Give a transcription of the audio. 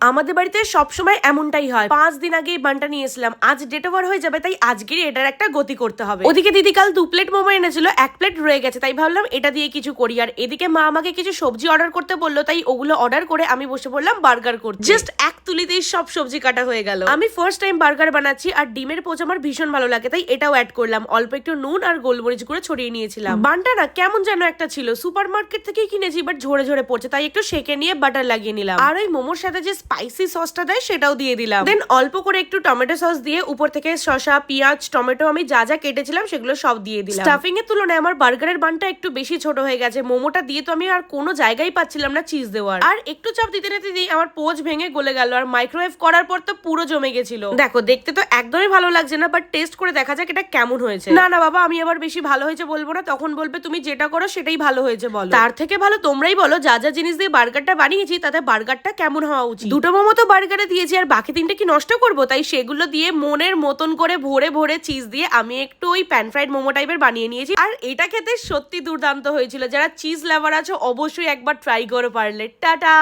আমাদের বাড়িতে সবসময় এমনটাই হয়। পাঁচ দিন আগে বানটা নিয়ে এসলাম আজ ডেট ওভার হয়ে যাবে, তাই আজকেরই এটার একটা গতি করতে হবে। ওদিকে দিদি কাল দু প্লেট মোমো এনেছিল, এক প্লেট রয়ে গেছে, তাই ভাবলাম এটা দিয়ে কিছু করি। আর এদিকে মা আমাকে কিছু সবজি অর্ডার করতে বলল, তাই ওগুলো অর্ডার করে আমি বসে পড়লাম বার্গার করতে। জাস্ট এক তুলিতেই সব সবজি কাটা হয়ে গেল। আমি ফার্স্ট টাইম বার্গার বানাচ্ছি আর ডিমের পোচ আমার ভীষণ ভালো লাগে, তাই এটাও অ্যাড করলাম। অল্প একটু নুন আর গোলমরিচ গুঁড়ো ছড়িয়ে নিয়েছিলাম। বানটা না কেমন যেন একটা ছিল। সুপার মার্কেট থেকেই কিনেছি বাট ঝরে ঝরে পড়ছে, তাই একটু সেকে নিয়ে বাটার লাগিয়ে নিলাম। আর ওই মোমোর সাথে যে স্পাইসি সসটা দেয়, সেটাও দিয়ে দিলাম। দেন অল্প করে একটু টমেটো সস দিয়ে উপর থেকে শসা, পেঁয়াজ, টমেটো আমি যা যা কেটেছিলাম, সেগুলো সব দিয়ে দিলাম। স্টাফিং এর তুলনায় আমার বার্গারের বানটা একটু বেশি ছোট হয়ে গেছে। মোমোটা দিয়ে তো আমি আর কোনো জায়গায় পাচ্ছিলাম না চিজ দেওয়ার। আর একটু চাপ দিতে না দিতেই আমার পোজ ভেঙে গলে গেল। আর মাইক্রোওয়েভ করার পর তো পুরো জমে গেছিল। দেখো দেখতে তো একদমই ভালো লাগছে না বাট টেস্ট করে দেখা যাক এটা কেমন হয়েছে। না না বাবা আমি আবার বেশি ভালো হয়েছে বলব না তখন বলবে তুমি যেটা করো সেটাই ভালো হয়েছে বলো। তার থেকে ভালো তোমরাই বলো যা যা জিনিস দিয়ে বার্গারটা বানিয়েছি তাতে বার্গারটা কেমন হওয়া উচিত। দুটো মোমো তো বার্গারে দিয়েছি আর বাকি তিনটে কি নষ্ট করব? তাই সেগুলো দিয়ে মনের মতন করে ভরে ভরে চিজ দিয়ে আমি একটু ওই প্যান ফ্রাইড মোমো টাইপের বানিয়ে নিয়েছি। আর এটা খেতে সত্যি দুর্দান্ত হয়েছিল। যারা চিজ লাভার আছো অবশ্যই একবার ট্রাই করে পারলে টাটা!